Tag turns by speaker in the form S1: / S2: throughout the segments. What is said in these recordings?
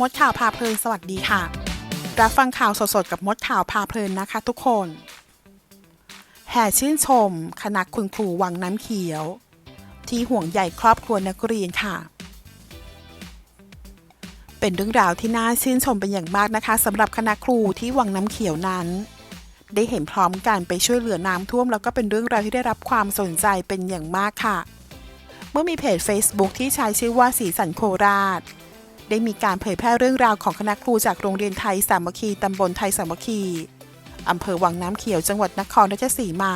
S1: มดข่าวพาเพลินสวัสดีค่ะ รับฟังข่าวสดๆกับมดข่าวพาเพลินนะคะทุกคน แห่ชื่นชม คณะคุณครูวังน้ำเขียว ที่ห่วงใยครอบครัวนักเรียนค่ะ เป็นเรื่องราวที่น่าชื่นชมเป็นอย่างมากนะคะสำหรับคณะครูที่วังน้ำเขียวนั้น ได้เห็นพร้อมกันไปช่วยเหลือน้ำท่วม แล้วก็เป็นเรื่องราวที่ได้รับความสนใจเป็นอย่างมากค่ะ เมื่อมีเพจ Facebook ที่ใช้ชื่อว่าสีสันโคราช ได้มีการเผยแพร่เรื่องราวของคณะครูจากโรงเรียนไทยสามัคคีตำบลไทยสามัคคีอำเภอวังน้ำเขียวจังหวัดนครราชสีมา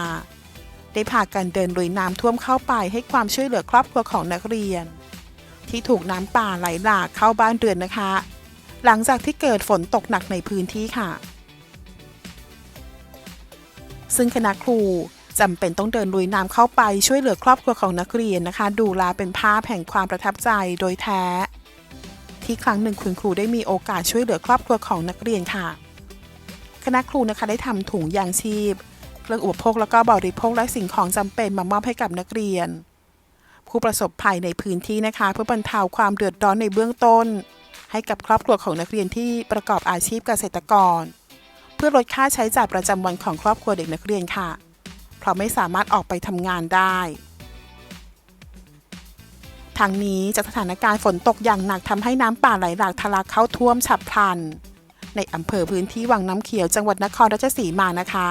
S1: ได้พากันเดินลุยน้ำท่วมเข้าไปให้ความช่วยเหลือครอบครัวของนักเรียน ที่ถูกน้ำป่าไหลหลากเข้าบ้านเรือนนะคะ หลังจากที่เกิดฝนตกหนักในพื้นที่ค่ะ ซึ่งคณะครูจำเป็นต้องเดินลุยน้ำเข้าไปช่วยเหลือครอบครัวของนักเรียนนะคะ ดูแลเป็นภาพแห่งความประทับใจโดยแท้ ที่ครั้งหนึ่งคุณครูได้มีโอกาสช่วยเหลือครอบครัวของนักเรียนค่ะ คณะครูนะคะได้ทำถุงยางชีพ เครื่องอุปโภคแล้วก็บริโภคและสิ่งของจำเป็นมามอบให้กับนักเรียน ผู้ประสบภัยในพื้นที่นะคะ เพื่อบรรเทาความเดือดร้อนในเบื้องต้น ให้กับครอบครัวของนักเรียนที่ประกอบอาชีพเกษตรกร เพื่อลดค่าใช้จ่ายประจำวันของครอบครัวเด็กนักเรียนค่ะ เพราะไม่สามารถออกไปทำงานได้ ทางนี้จากสถานการณ์ฝนตกอย่างหนักทำให้น้ำป่าไหลหลากทะลักเข้าท่วมฉับพลัน ในอำเภอพื้นที่วังน้ำเขียวจังหวัดนครราชสีมานะคะ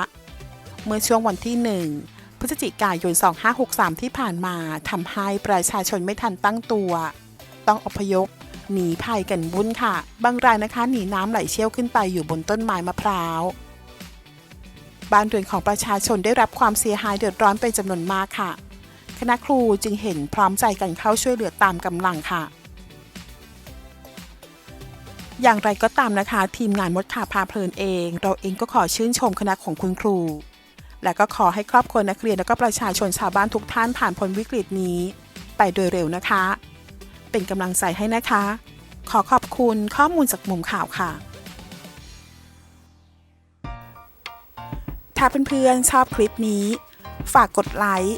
S1: เมื่อช่วงวันที่ 1 พฤศจิกายน 2563 ที่ผ่านมาทำให้ประชาชนไม่ทันตั้งตัว ต้องอพยพหนีภัยกันวุ่นค่ะ บางรายนะคะหนีน้ำไหลเชี่ยวขึ้นไปอยู่บนต้นไม้มะพร้าวบ้านเรือนของประชาชนได้รับความเสียหายเดือดร้อนเป็นจำนวนมากค่ะ คณะครูจึงเห็นพร้อมใจกันเข้าช่วยเหลือตามกำลังค่ะ อย่างไรก็ตามนะคะ ทีมงานมดข่าวพาเพลินเอง เราเองก็ขอชื่นชมคณะของคุณครู และก็ขอให้ครอบครัวนักเรียนและก็ประชาชนชาวบ้านทุกท่านผ่านพ้นวิกฤตนี้ ไปโดยเร็วนะคะ เป็นกำลังใจให้นะคะ ขอขอบคุณข้อมูลจากมุมข่าวค่ะถ้าเพื่อนๆชอบคลิปนี้ ฝากกดไลค์